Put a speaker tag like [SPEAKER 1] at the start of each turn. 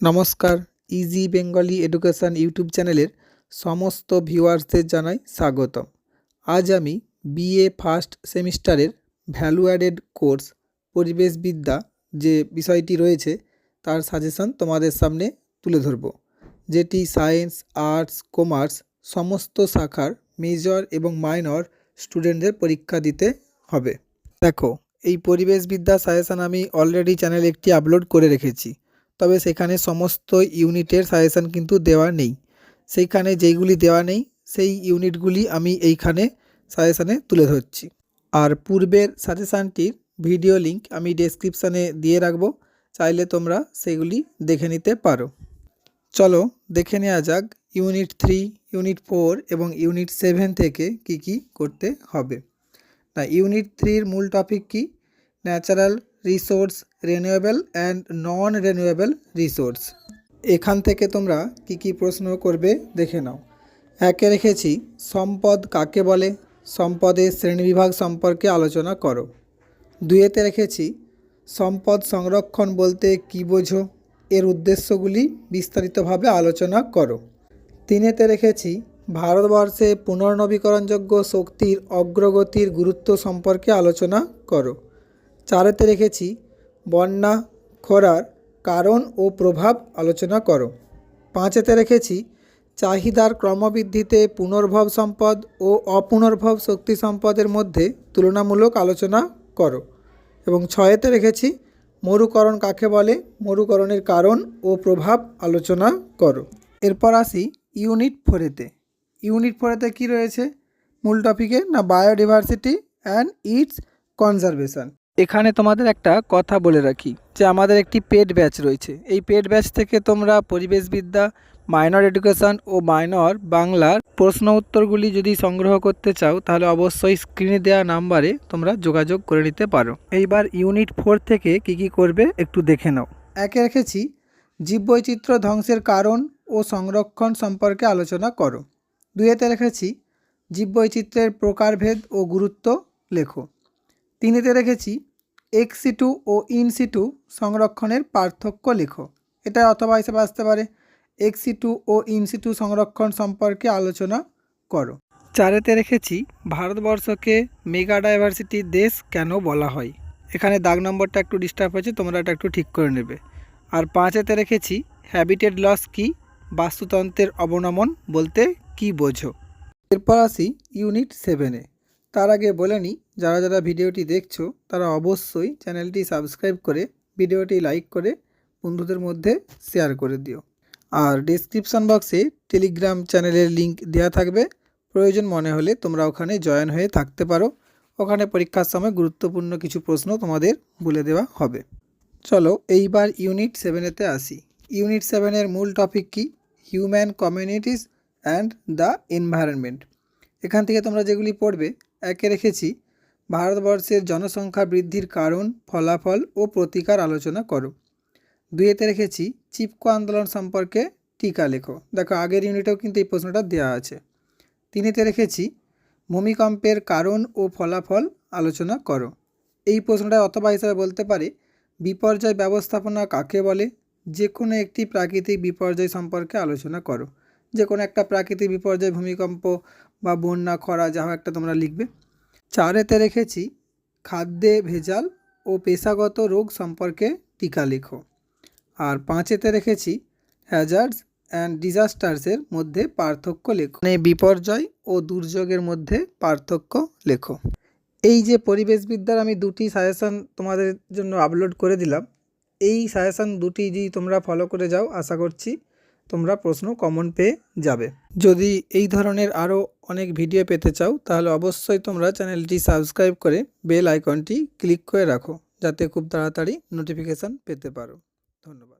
[SPEAKER 1] নমস্কার easy Bengali education YouTube চ্যানেলের সমস্ত ভিউয়ার্সদের জানাই স্বাগতম। আজ আমি বিএ ফার্স্ট সেমিস্টারের ভ্যালু অ্যাডেড কোর্স পরিবেশবিদ্যা যে বিষয়টি রয়েছে, তার সাজেশন তোমাদের সামনে তুলে ধরব। যেটি সায়েন্স আর্টস কমার্স সমস্ত শাখার মেজর এবং মাইনর স্টুডেন্টদের পরীক্ষা দিতে হবে। দেখো, এই পরিবেশবিদ্যা সাজেশন আমি অলরেডি চ্যানেলে একটি আপলোড করে রেখেছি। তবে সেখানে সমস্ত ইউনিটের সাজেশান কিন্তু দেওয়া নেই। সেইখানে যেইগুলি দেওয়া নেই, সেই ইউনিটগুলি আমি এইখানে সাজেশানে তুলে ধরছি। আর পূর্বের সাজেশানটির ভিডিও লিংক আমি ডেসক্রিপশানে দিয়ে রাখব, চাইলে তোমরা সেগুলি দেখে নিতে পারো। চলো দেখে নেওয়া যাক ইউনিট থ্রি, ইউনিট ফোর এবং ইউনিট সেভেন থেকে কি কি করতে হবে। না, ইউনিট থ্রির মূল টপিক কি? Natural resource renewable and non renewable resource এখান থেকে তোমরা কি কি প্রশ্ন করবে দেখে নাও। একে রেখেছি সম্পদ কাকে বলে? সম্পদের শ্রেণীবিভাগ সম্পর্কে আলোচনা করো। দুয়েতে রেখেছি সম্পদ সংরক্ষণ বলতে কী বোঝো? এর উদ্দেশ্যগুলি বিস্তারিতভাবে আলোচনা করো। তিনেতে রেখেছি ভারতবর্ষে পুনর্নবীকরণযোগ্য শক্তির অগ্রগতির গুরুত্ব সম্পর্কে আলোচনা করো। চারেতে রেখেছি, বন্যা, খরার কারণ ও প্রভাব আলোচনা করো। পাঁচেতে রেখেছি, চাহিদার ক্রমবৃদ্ধিতে পুনর্ভব সম্পদ ও অপুনর্ভব শক্তি সম্পদের মধ্যে তুলনামূলক আলোচনা করো। এবং ছয়েতে রেখেছি, মরুকরণ কাকে বলে? মরুকরণের কারণ ও প্রভাব আলোচনা করো। এরপর আসি ইউনিট ফোরেতে। ইউনিট ফোরেতে কী রয়েছে? মূল টপিকে না বায়োডিভার্সিটি অ্যান্ড ইটস কনজারভেশন? এখানে তোমাদের একটা কথা বলে রাখি, যে আমাদের একটি পেড ব্যাচ রয়েছে। এই পেড ব্যাচ থেকে তোমরা পরিবেশবিদ্যা, মাইনর এডুকেশন ও মাইনর বাংলার প্রশ্ন উত্তরগুলি যদি সংগ্রহ করতে চাও, তাহলে অবশ্যই স্ক্রিনে দেওয়া নাম্বারে তোমরা যোগাযোগ করে নিতে পারো। এইবার ইউনিট ফোর থেকে কি কি করবে একটু দেখে নাও। একে রেখেছি, জীববৈচিত্র্য ধ্বংসের কারণ ও সংরক্ষণ সম্পর্কে আলোচনা করো। দুইয়েতে রেখেছি, জীববৈচিত্র্যের প্রকারভেদ ও গুরুত্ব লেখো। তিনেতে রেখেছি এক্সিটু ও ইনসিটু সংরক্ষণের পার্থক্য লেখো। এটা অথবা হিসেবে আসতে পারে। এক্সিটু ও ইনসিটু সংরক্ষণ সম্পর্কে আলোচনা করো। চারেতে রেখেছি, ভারতবর্ষকে মেগা ডাইভার্সিটির দেশ কেন বলা হয়? এখানে দাগ নম্বরটা একটু ডিস্টার্ব হয়েছে, তোমরা এটা একটু ঠিক করে নেবে। আর পাঁচেতে রেখেছি হ্যাবিটেড লস কি? বাস্তুতন্ত্রের অবনমন বলতে কি বোঝো? এরপর আসি ইউনিট সেভেনে তার আগে বলে নিই, যারা যারা ভিডিওটি দেখছ, তারা অবশ্যই চ্যানেলটি সাবস্ক্রাইব করে, ভিডিওটি লাইক করে, বন্ধুদের মধ্যে শেয়ার করে দিও। আর ডিসক্রিপশান বক্সে টেলিগ্রাম চ্যানেলের লিংক দেওয়া থাকবে। প্রয়োজন মনে হলে তোমরা ওখানে জয়েন হয়ে থাকতে পারো। ওখানে পরীক্ষার সময় গুরুত্বপূর্ণ কিছু প্রশ্ন তোমাদের বলে দেওয়া হবে। চলো এইবার ইউনিট সেভেনেতে আসি। ইউনিট সেভেনের মূল টপিক কি? Human communities and the environment এখান থেকে তোমরা যেগুলি পড়বে একে রেখেছি। ভারতবর্ষের জনসংখ্যা বৃদ্ধির কারণ, ফলাফল ও প্রতিকার আলোচনা করো। দুইয়েতে রেখেছি, চিপকো আন্দোলন সম্পর্কে টিকা লেখো। দেখো, আগের ইউনিটেও কিন্তু এই প্রশ্নটা দেওয়া আছে। তিনেতে রেখেছি, ভূমিকম্পের কারণ ও ফলাফল আলোচনা করো। এই প্রশ্নটা অথবা হিসাবে বলতে পারে, বিপর্যয় ব্যবস্থাপনা কাকে বলে? যে কোনো একটি প্রাকৃতিক বিপর্যয় সম্পর্কে আলোচনা করো। যে কোনো একটা প্রাকৃতিক বিপর্যয়, ভূমিকম্প বা বন্যা, খরা, যা একটা তোমরা লিখবে। চারেতে রেখেছি, খাদ্যে ভেজাল ও পেশাগত রোগ সম্পর্কে টিকা লেখো। আর পাঁচেতে রেখেছি হ্যাজার্ডস অ্যান্ড ডিজাস্টার্সের মধ্যে পার্থক্য লেখো। মানে বিপর্যয় ও দুর্যোগের মধ্যে পার্থক্য লেখো। এই যে পরিবেশবিদ্যার আমি দুটি সাজেশান তোমাদের জন্য আপলোড করে দিলাম, এই সাজেশান দুটি যদি তোমরা ফলো করে যাও, আশা করছি তোমরা প্রশ্ন কমন পেয়ে যাবে। যদি এই ধরনের আরও অনেক ভিডিও পেতে চাও, তাহলে অবশ্যই তোমরা চ্যানেলটি সাবস্ক্রাইব করে বেল আইকনটি ক্লিক করে রাখো, যাতে খুব তাড়াতাড়ি নোটিফিকেশান পেতে পারো। ধন্যবাদ।